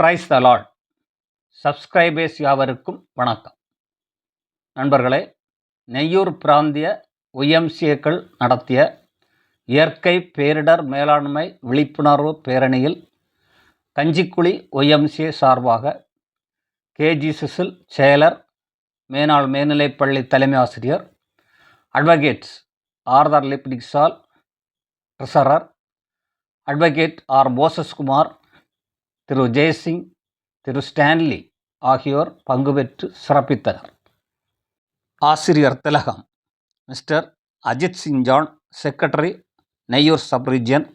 Praise the Lord subscribers யாவருக்கும் வணக்கம். நண்பர்களே நெய்யூர் பிராந்திய ஒய்எம்சிஏக்கள் நடத்திய இயற்கை பேரிடர் மேலாண்மை விழிப்புணர்வு பேரணியில் கஞ்சிக்குழி ஒய்எம்சிஏ சார்பாக கேஜி சிசில் செயலர் மேனாள் மேல்நிலைப்பள்ளி தலைமை ஆசிரியர் advocates Arthur லிப்டிக்ஸால் treasurer advocate R Posaskumar Thiru Jaisingh Thiru Stanley ஆகியோர் பங்கு பெற்று சிறப்பித்தனர். ஆசிரியர் திலகம் mister Ajit Singh John secretary Neyyoor sub region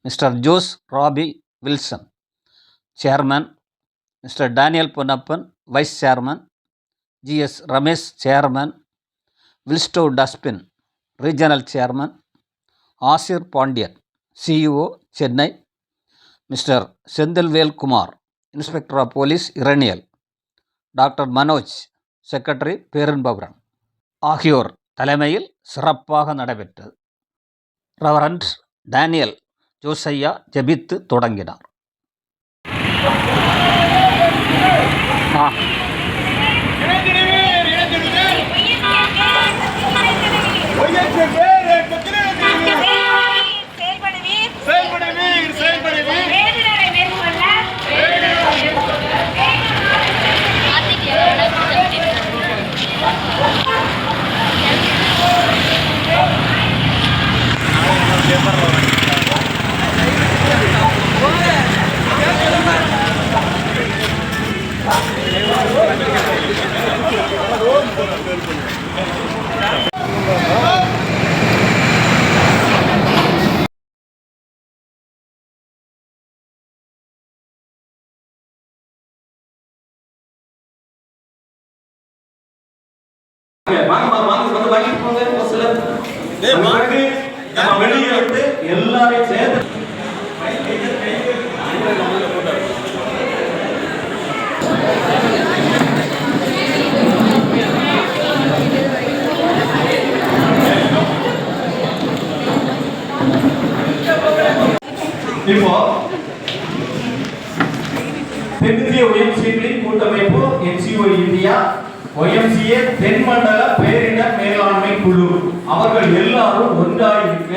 mister Jose Robi Wilson chairman mister Daniel Ponnappan vice chairman G S Ramesh chairman வில்ஸ்டோ dustbin regional chairman Asir Pandian CEO Chennai mister Senthilvel Kumar inspector of police Eraniel. Doctor Manoj secretary பேரன்பபுரன் ஆகியோர் தலைமையில் சிறப்பாக நடைபெற்றது. Reverend Daniel ஜோசையா ஜெபித்து தொடங்கினார். வாங்கம்மா, வாங்க, வந்து வாங்கிட்டு போங்க, ஒரு சிலர். வெளியே விட்டு எல்லாரையும் சேர்ந்து இப்போ தென்னிந்திய ஒய்எம்சிகளின் கூட்டமைப்பு என்சிஓ இந்தியா ஒய்எம்சிஏ தென்மண்டல பேரிடர் மேலாண்மை குழு. அவர்கள் எல்லாரும் ஒன்றாயிருக்க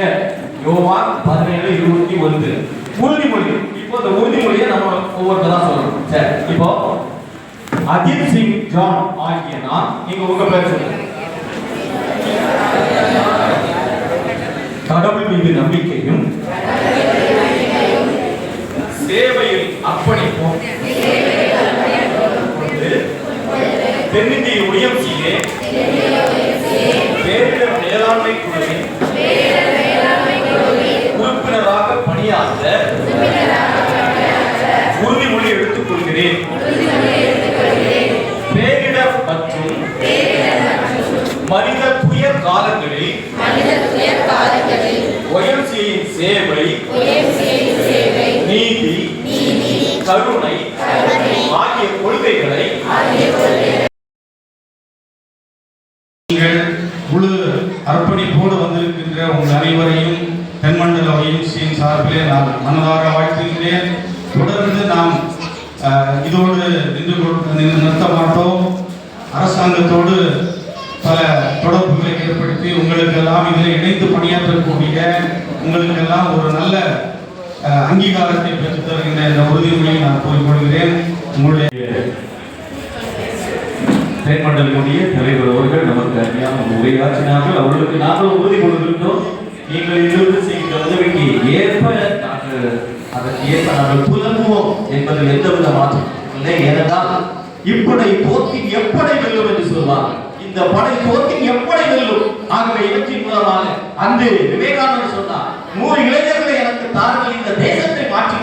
யோவான் பதினேழு இருபத்தி ஒன்று. உறுதிமொழி. இப்போ இந்த உறுதிமொழியை நம்ம ஒவ்வொருத்தரா சொல்லணும். சரி இப்போ அஜித் சிங் ஜான் ஆகிய நான் நீங்க உங்க பேர் சொல்லுங்க. கடவுள் மீது நம்பிக்கையும் தென்னிந்திய உயர்ச்சியிலே பேரிடர் மேலாண்மை குழுவின் உறுப்பினராக பணியாற்ற உறுதிமொழி எடுத்துக் கொள்கிறேன். பேரிடர் மற்றும் மனித துயர் காலங்களில் ஒயம்சியின் சேவை நீதி கருணை ஆகிய கொள்கைகளை நீங்கள் முழு அர்ப்பணிப்போடு வந்திருக்கின்ற உங்கள் அனைவரையும் தென்மண்டல ஒய்எம்சியின் சார்பிலே நான் மனதார வாழ்த்துகின்றேன் தொடர்ந்து நாம் இதோடு நின்று நிறுத்த மாட்டோம். அரசாங்கத்தோடு பல தொடர்புகளை ஏற்படுத்தி உங்களுக்கெல்லாம் இதில் இணைந்து பணியாற்றக்கூடிய உங்களுக்கெல்லாம் ஒரு நல்ல அங்கீகாரத்தை பெற்று தருகின்ற இந்த உறுதிமொழியை நான் கூறிக்கொள்கிறேன் உங்களுடைய தென்மண்டலுடைய தலைவர் அவர்கள் நமக்கு அறியாம உரையாற்றினார்கள் அவர்களுக்கு நாங்கள் உறுதி கொடுக்கின்றோம். நீங்கள் இருந்து செய்கின்ற உதவிக்கு ஏற்ப நாங்கள் அதற்கு ஏற்ப நாங்கள் புலம்புவோம் என்பதில் எந்தவித மாற்றம் இல்லை. ஏனென்றால் இப்படை போக்கின் எப்படி வெல்லும் என்று சொல்வார்கள். இந்த படை போக்கின் எப்படி வெல்லும்? ஆகவே இவற்றின் மூலமாக அன்று விவேகானந்தர் சொன்னார் நூறு இளைஞர்களை எனக்கு தாருங்கள். இந்த தேசத்தை மாற்றி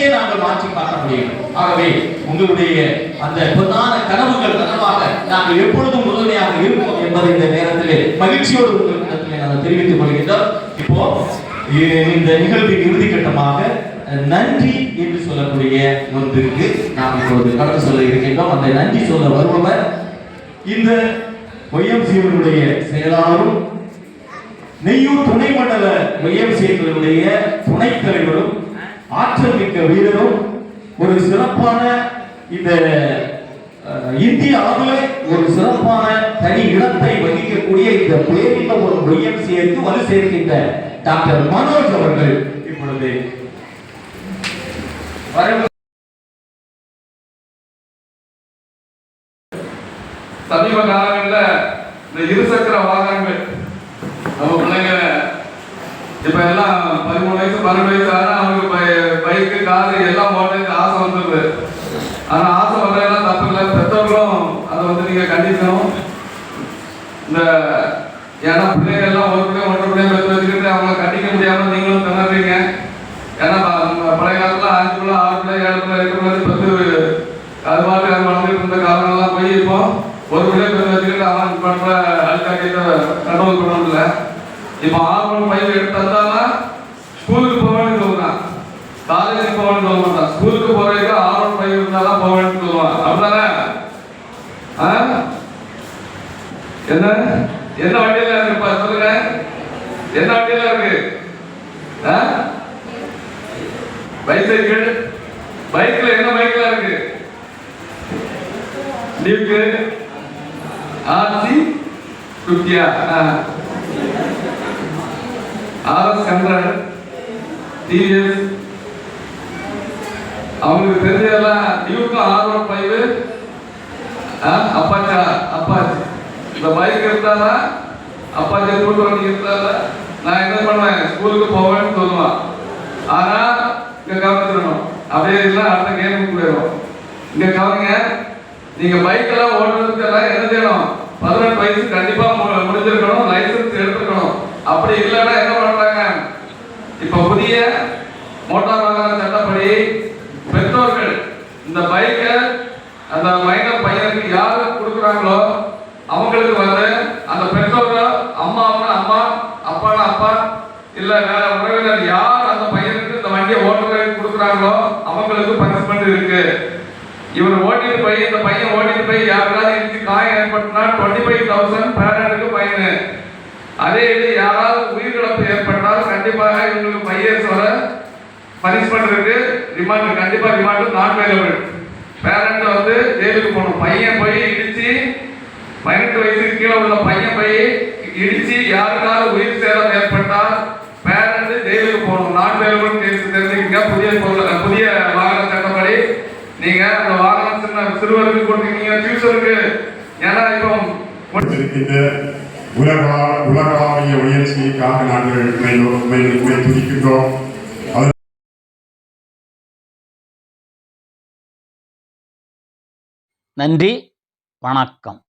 காட்ட- நாங்கள் மாற்றி பார்க்க முடியும். ஆகவே உங்களுடைய அந்த பொன்னான கனவுகள் கனவாக நாங்கள் எப்பொழுதும் உறுதுணையாக இருப்போம் என்பதை இந்த நேரத்திலே மகிழ்ச்சியோடு உங்களிடத்திலே நாங்கள் தெரிவித்துக் கொள்கின்றோம். இப்போ இந்த நிகழ்வின் இறுதி கட்டமாக நன்றி என்று சொல்லக்கூடிய ஒன்றிற்கு நாம் இப்போது கடந்து சொல்ல இருக்கின்றோம். அந்த நன்றி சொல்ல வருபவர் இந்த ஒய்எம்சியினுடைய செயலாளரும் நெய்யூர் துணை மண்டல ஒய்எம்சியினுடைய துணைத் தலைவரும் ஆற்றல் மிக்க வீரரும் ஒரு சிறப்பான இந்த இந்திய அளவில் ஒரு சிறப்பான தனி இடத்தை வகிக்கக்கூடிய இந்த பேரிந்த ஒரு ஒய்எம்சிஏக்கு வலு சேர்க்கின்ற டாக்டர் மனோஜ் அவர்கள் இப்பொழுது சமீப காலங்களில் இந்த இருசக்கர வாகனங்கள் நம்ம பிள்ளைங்க இப்ப எல்லாம் பதிமூணு வயசு பன்னெண்டு வயசு ஆனா அவங்களுக்கு பைக்கு காரு எல்லாம் போட்டதுக்கு ஆசை வந்துருது. ஆனா ஆசை வர்றதெல்லாம் தப்பு இல்லை. பெற்றோர்களும் அதை வந்து நீங்க கண்டிக்கணும். இந்த ஏன்னா பிள்ளைங்க எல்லாம் ஒரு பிள்ளை ஒன்று பிள்ளைங்க பெற்று வச்சுக்கிட்டு அவங்கள கண்டிக்க முடியாம நீங்களும் திணறீங்க. ஏன்னா பழைய காலத்துல அஞ்சு பிள்ளை ஆறு பிள்ளை ஏழு பிள்ளை எட்டு பிள்ளை பத்து அது மாதிரி அது வளர்ந்துட்டு இருந்த காலங்கள்லாம் போய் இப்போ ஒரு பிள்ளை பெற்று வச்சுக்கிட்டு அவன் பண்ற அழுக்காட்டியத்தை கண்ட்ரோல் பண்ண முடியல இப்போ ஆறு பையன் எடுத்து ஸ்கூலுக்கு போவேன்னு சொல்லுவான் காலேஜுக்கு போவேன்னு சொல்ல மாட்டான் ஸ்கூலுக்கு போறதுக்கு ஆறு பையன் இருந்தாலும் போவேன்னு சொல்லுவான் அப்படிதானே ஆ? என்ன? என்ன வண்டியில இருக்குப்பா சொல்லுங்க. என்ன வண்டியில இருக்கு? ஆ? பைசைக்கிள். பைக்ல என்ன பைக்ல இருக்கு? டியூக்கு ஆர்சி குட்டியா? RS hundred TVS. அவங்களுக்கு தெரிஞ்சதெல்லாம் டியூக்கும் ஆர் ஒன் ஃபைவ். அப்பாச்சா அப்பாச்சி. இந்த பைக் இருந்தாரா அப்பாச்சி கூட்டு வண்டி இருந்தாரா நான் என்ன பண்ணுவேன்? ஸ்கூலுக்கு போவேன்னு சொல்லுவான். ஆனா இங்க கவனிச்சிடணும் அப்படியே இல்லை அடுத்த கேமுக்கு போயிடும் இங்க கவனிங்க நீங்க பைக் எல்லாம் ஓட்டுறதுக்கு எல்லாம் என்ன செய்யணும் பதினெட்டு வயசு கண்டிப்பா முடிஞ்சிருக்கணும். லைசன்ஸ் எடுத்துக்கணும் அப்படி இல்லைன்னா என்ன பனிஷ்மெண்ட் இருக்கு. இவர் ஓட்டிட்டு போய் இந்த பையன் ஓட்டிட்டு போய் யாராவது இடிச்சு காயம் ஏற்பட்டுனா டுவெண்ட்டி ஃபைவ் தௌசண்ட் பேரண்ட்டுக்கு பையனு அதே இது யாராவது உயிரிழப்பு ஏற்பட்டால் கண்டிப்பாக இவங்களுக்கு பையர்ஸ் வர பனிஷ்மெண்ட் இருக்கு. ரிமாண்ட் கண்டிப்பா ரிமாண்ட் நான் வேலபிள் பேரண்ட் வந்து ஜெயிலுக்கு போகணும். பையன் போய் இடிச்சு பதினெட்டு வயசுக்கு கீழே உள்ள பையன் போய் இடிச்சு யாருக்காவது உயிர் சேதம் ஏற்பட்டால் பேரண்ட் ஜெயிலுக்கு போகணும் நான் வேலபிள் கேஸ் தெரிஞ்சுக்கங்க புதிய பொருள் புதிய வாகன சட்டப்படி நீங்க அந்த வாகனம் சின்ன சிறுவருக்கு கொடுத்தீங்க ஃபியூச்சருக்கு ஏன்னா இப்போ இருக்கின்ற உலகளா உலகளாவிய உயர்ச்சிக்காக நாங்கள் உண்மை உண்மை உண்மை துதிக்கின்றோம். நன்றி வணக்கம்.